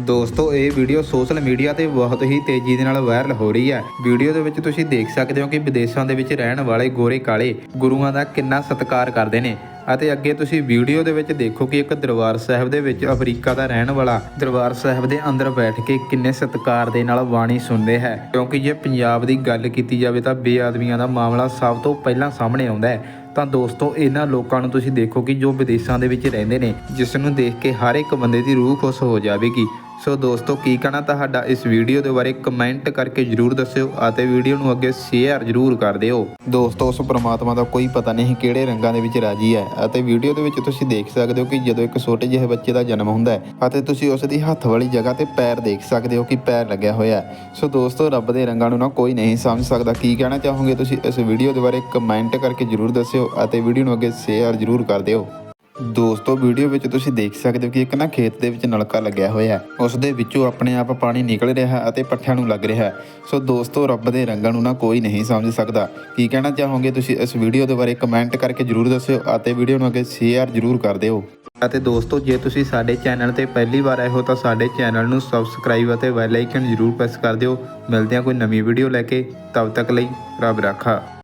ਦੋਸਤੋ, ਇਹ video social media ਤੇ ਬਹੁਤ ਹੀ ਤੇਜ਼ੀ ਦੇ ਨਾਲ ਵਾਇਰਲ ਹੋ ਰਹੀ ਹੈ। ਵੀਡੀਓ ਦੇ ਵਿੱਚ ਤੁਸੀਂ ਦੇਖ ਸਕਦੇ ਹੋ ਕਿ ਵਿਦੇਸ਼ਾਂ ਦੇ ਵਿੱਚ ਰਹਿਣ ਵਾਲੇ ਗੋਰੇ ਕਾਲੇ ਗੁਰੂਆਂ ਦਾ ਕਿੰਨਾ ਸਤਿਕਾਰ ਕਰਦੇ ਨੇ। ਅਤੇ ਅੱਗੇ ਤੁਸੀਂ ਵੀਡੀਓ ਦੇ ਵਿੱਚ ਦੇਖੋ ਕਿ ਇੱਕ ਦਰਬਾਰ ਸਾਹਿਬ ਦੇ ਵਿੱਚ ਅਫਰੀਕਾ ਦਾ ਰਹਿਣ ਵਾਲਾ ਦਰਬਾਰ ਸਾਹਿਬ ਦੇ ਅੰਦਰ ਬੈਠ ਕੇ ਕਿੰਨੇ ਸਤਿਕਾਰ ਦੇ ਨਾਲ ਬਾਣੀ ਸੁਣਦੇ ਹੈ। ਕਿਉਂਕਿ ਜੇ ਪੰਜਾਬ ਦੀ ਗੱਲ ਕੀਤੀ ਜਾਵੇ ਤਾਂ ਬੇਆਦਮੀਆਂ ਦਾ ਮਾਮਲਾ ਸਭ ਤੋਂ ਪਹਿਲਾਂ ਸਾਹਮਣੇ ਆਉਂਦਾ ਹੈ। ਤਾਂ ਦੋਸਤੋ, ਇਹਨਾਂ ਲੋਕਾਂ ਨੂੰ ਤੁਸੀਂ ਦੇਖੋ ਕਿ ਜੋ ਵਿਦੇਸ਼ਾਂ ਦੇ ਵਿੱਚ ਰਹਿੰਦੇ ਨੇ, ਜਿਸ ਨੂੰ ਦੇਖ ਕੇ ਹਰ ਇੱਕ ਬੰਦੇ ਦੀ ਰੂਹ ਖੁਸ਼ ਹੋ ਜਾਵੇਗੀ। ਸੋ ਦੋਸਤੋ, ਕੀ ਕਹਿਣਾ ਤੁਹਾਡਾ ਇਸ ਵੀਡੀਓ ਦੇ ਬਾਰੇ? ਕਮੈਂਟ ਕਰਕੇ ਜਰੂਰ ਦੱਸਿਓ ਅਤੇ ਵੀਡੀਓ ਨੂੰ ਅੱਗੇ ਸ਼ੇਅਰ ਜਰੂਰ ਕਰ ਦਿਓ। ਦੋਸਤੋ, ਉਸ ਪ੍ਰਮਾਤਮਾ ਦਾ ਕੋਈ ਪਤਾ ਨਹੀਂ ਕਿਹੜੇ ਰੰਗਾਂ ਦੇ ਵਿੱਚ ਰਾਜੀ ਹੈ ਅਤੇ ਵੀਡੀਓ ਦੇ ਵਿੱਚ ਤੁਸੀਂ ਦੇਖ ਸਕਦੇ ਹੋ ਕਿ ਜਦੋਂ ਇੱਕ ਛੋਟੇ ਜਿਹੇ ਬੱਚੇ ਦਾ ਜਨਮ ਹੁੰਦਾ ਹੈ ਅਤੇ ਤੁਸੀਂ ਉਸ ਦੀ ਹੱਥ ਵਾਲੀ ਜਗ੍ਹਾ ਤੇ ਪੈਰ ਦੇਖ ਸਕਦੇ ਹੋ ਕਿ ਪੈਰ ਲੱਗਿਆ ਹੋਇਆ ਹੈ। ਸੋ ਦੋਸਤੋ, ਰੱਬ ਦੇ ਰੰਗਾਂ ਨੂੰ ਨਾ ਕੋਈ ਨਹੀਂ ਸਮਝ ਸਕਦਾ। ਕੀ ਕਹਿਣਾ ਚਾਹੋਗੇ ਤੁਸੀਂ ਇਸ ਵੀਡੀਓ ਦੇ ਬਾਰੇ? ਕਮੈਂਟ ਕਰਕੇ ਜਰੂਰ ਦੱਸਿਓ ਅਤੇ ਵੀਡੀਓ ਨੂੰ ਅੱਗੇ ਸ਼ੇਅਰ ਜਰੂਰ ਕਰ ਦਿਓ। ਦੋਸਤੋ ਵੀਡੀਓ ਵਿੱਚ ਤੁਸੀਂ ਦੇਖ ਸਕਦੇ ਹੋ ਕਿ ਇੱਕ ਨਾ ਖੇਤ ਦੇ ਵਿੱਚ ਨਲਕਾ ਲੱਗਿਆ ਹੋਇਆ ਹੈ। ਉਸ ਦੇ ਵਿੱਚੋਂ ਆਪਣੇ ਆਪ ਪਾਣੀ ਨਿਕਲ ਰਿਹਾ ਅਤੇ ਪੱਠਿਆਂ ਨੂੰ ਲੱਗ ਰਿਹਾ ਸੋ ਦੋਸਤੋ, ਰੱਬ ਦੇ ਰੰਗਾਂ ਨੂੰ ਨਾ ਕੋਈ ਨਹੀਂ ਸਮਝ ਸਕਦਾ। ਕੀ ਕਹਿਣਾ ਚਾਹੋਗੇ ਤੁਸੀਂ ਇਸ ਵੀਡੀਓ ਦੇ ਬਾਰੇ ਕਮੈਂਟ ਕਰਕੇ ਜਰੂਰ ਦੱਸਿਓ ਅਤੇ ਵੀਡੀਓ ਨੂੰ ਅੱਗੇ ਸ਼ੇਅਰ ਜਰੂਰ ਕਰ ਦਿਓ। ਅਤੇ ਦੋਸਤੋ, ਜੇ ਤੁਸੀਂ ਸਾਡੇ ਚੈਨਲ ਤੇ ਪਹਿਲੀ ਵਾਰ ਆਏ ਹੋ ਤਾਂ ਸਾਡੇ ਚੈਨਲ ਨੂੰ ਸਬਸਕ੍ਰਾਈਬ ਅਤੇ ਬੈਲ ਆਈਕਨ ਜਰੂਰ ਪ੍ਰੈਸ ਕਰ ਦਿਓ। ਮਿਲਦੇ ਹਾਂ ਕੋਈ ਨਵੀਂ ਵੀਡੀਓ ਲੈ ਕੇ। ਤਬ ਤੱਕ ਲਈ ਰੱਬ ਰਾਖਾ।